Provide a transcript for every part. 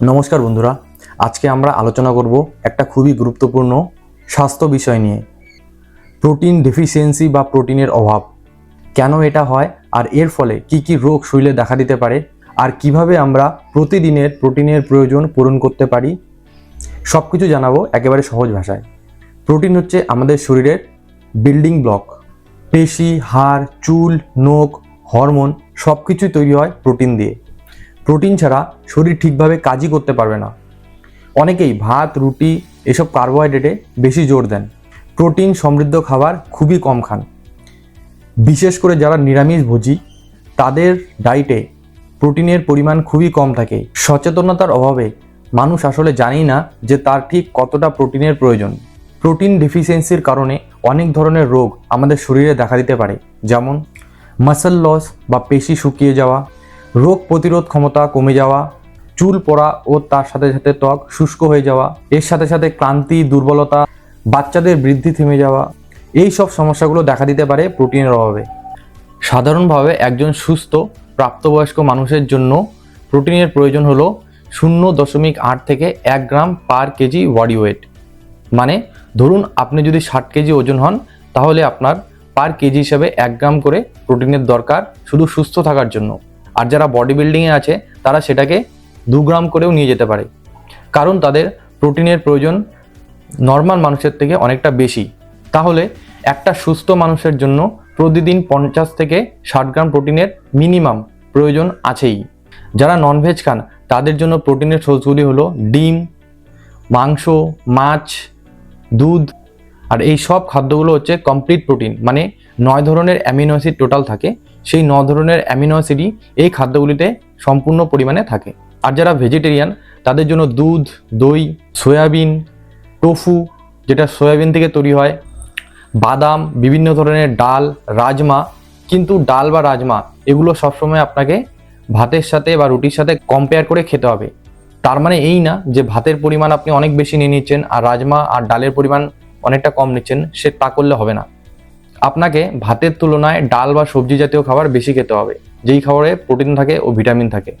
নমস্কার বন্ধুরা, আজকে আমরা আলোচনা করব একটা খুবই গুরুত্বপূর্ণ স্বাস্থ্য বিষয় নিয়ে। প্রোটিন ডেফিসিয়েন্সি বা প্রোটিনের অভাব, কেন এটা হয় আর এর ফলে কি কি রোগ শরীরে দেখা দিতে পারে আর কীভাবে আমরা প্রতিদিনের প্রোটিনের প্রয়োজন পূরণ করতে পারি সব কিছু জানাব একেবারে সহজ ভাষায়। প্রোটিন হচ্ছে আমাদের শরীরের বিল্ডিং ব্লক। পেশি, হাড়, চুল, নখ, হরমোন সব কিছুই তৈরি হয় প্রোটিন দিয়ে। প্রোটিন ছাড়া শরীর ঠিকভাবে কাজই করতে পারবে না। অনেকেই ভাত, রুটি এসব কার্বোহাইড্রেটে বেশি জোর দেন। প্রোটিন সমৃদ্ধ খাবার খুবই কম খান। বিশেষ করে যারা নিরামিষ ভোজী, তাদের ডায়েটে প্রোটিনের পরিমাণ খুবই কম থাকে। সচেতনতার অভাবে মানুষ আসলে জানেই না যে তার ঠিক কতটা প্রোটিনের প্রয়োজন। প্রোটিন ডেফিসিয়েন্সির কারণে অনেক ধরনের রোগ আমাদের শরীরে দেখা দিতে পারে। যেমন মাসল লস বা পেশি শুকিয়ে যাওয়া রোগ প্রতিরোধ ক্ষমতা কমে যাওয়া, চুল পড়া ও তার সাথে সাথে ত্বক শুষ্ক হয়ে যাওয়া, এর সাথে সাথে ক্লান্তি, দুর্বলতা, বাচ্চাদের বৃদ্ধি থেমে যাওয়া, এই সব সমস্যাগুলো দেখা দিতে পারে প্রোটিনের অভাবে। সাধারণভাবে একজন সুস্থ, প্রাপ্তবয়স্ক মানুষের জন্য প্রোটিনের প্রয়োজন হলো শূন্য দশমিক আট থেকে এক gram per KG body weight. মানে ধরুন আপনি যদি ষাট কেজি ওজন হন, তাহলে আপনার পার কেজি হিসাবে এক গ্রাম করে প্রোটিনের দরকার শুধু সুস্থ থাকার জন্য। আর যারা বডি বিল্ডিংয়ে আছে, তারা সেটাকে দু গ্রাম করেও নিয়ে যেতে পারে। কারণ তাদের প্রোটিনের প্রয়োজন নর্মাল মানুষের থেকে অনেকটা বেশি। তাহলে একটা সুস্থ মানুষের জন্য প্রতিদিন পঞ্চাশ থেকে ষাট গ্রাম প্রোটিনের মিনিমাম প্রয়োজন আছেই। যারা ননভেজ খান, তাদের জন্য প্রোটিনের সোর্সগুলি হলো ডিম, মাংস, মাছ, দুধ, আর এই সব খাদ্যগুলো হচ্ছে কমপ্লিট প্রোটিন মানে নয় ধরনের অ্যামিনো অ্যাসিড টোটাল থাকে। সেই ন ধরনের অ্যামিনো অ্যাসিডই এই খাদ্যগুলিতে সম্পূর্ণ পরিমাণে থাকে। আর যারা ভেজিটেরিয়ান তাদের জন্য দুধ, দই, সয়াবিন টোফু যেটা সয়াবিন থেকে তৈরি হয়, বাদাম, বিভিন্ন ধরনের ডাল, রাজমা, কিন্তু ডাল বা রাজমা, এগুলো সবসময় আপনাকে ভাতের সাথে বা রুটির সাথে কম্পেয়ার করে খেতে হবে। তার মানে এই না যে ভাতের পরিমাণ আপনি অনেক বেশি নিয়ে নিচ্ছেন আর রাজমা আর ডালের পরিমাণ অনেকটা কম নিচ্ছেন, সে তা করলে হবে না। আপনাকে ভাতের তুলনায় ডাল বা সবজি জাতীয় খাবার বেশি খেতে হবে। যেই খাবারে প্রোটিন থাকে ও ভিটামিন থাকে।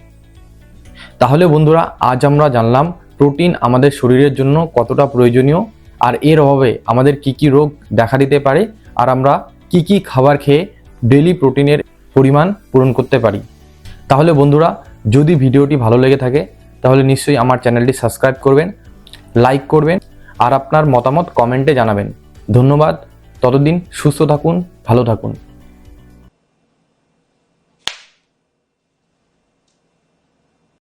তাহলে বন্ধুরা, আজ আমরা জানলাম প্রোটিন আমাদের শরীরের জন্য কতটা প্রয়োজনীয় আর এর অভাবে আমাদের কি কি রোগ দেখা দিতে পারে আর আমরা কি কি খাবার খেয়ে ডেলি প্রোটিনের পরিমাণ পূরণ করতে পারি। তাহলে বন্ধুরা, যদি ভিডিওটি ভালো লেগে থাকে, তাহলে নিশ্চয়ই আমার চ্যানেলটি সাবস্ক্রাইব করবেন, লাইক করবেন আর আপনার মতামত কমেন্টে জানাবেন। ধন্যবাদ ততদিন সুস্থ থাকুন ভালো থাকুন।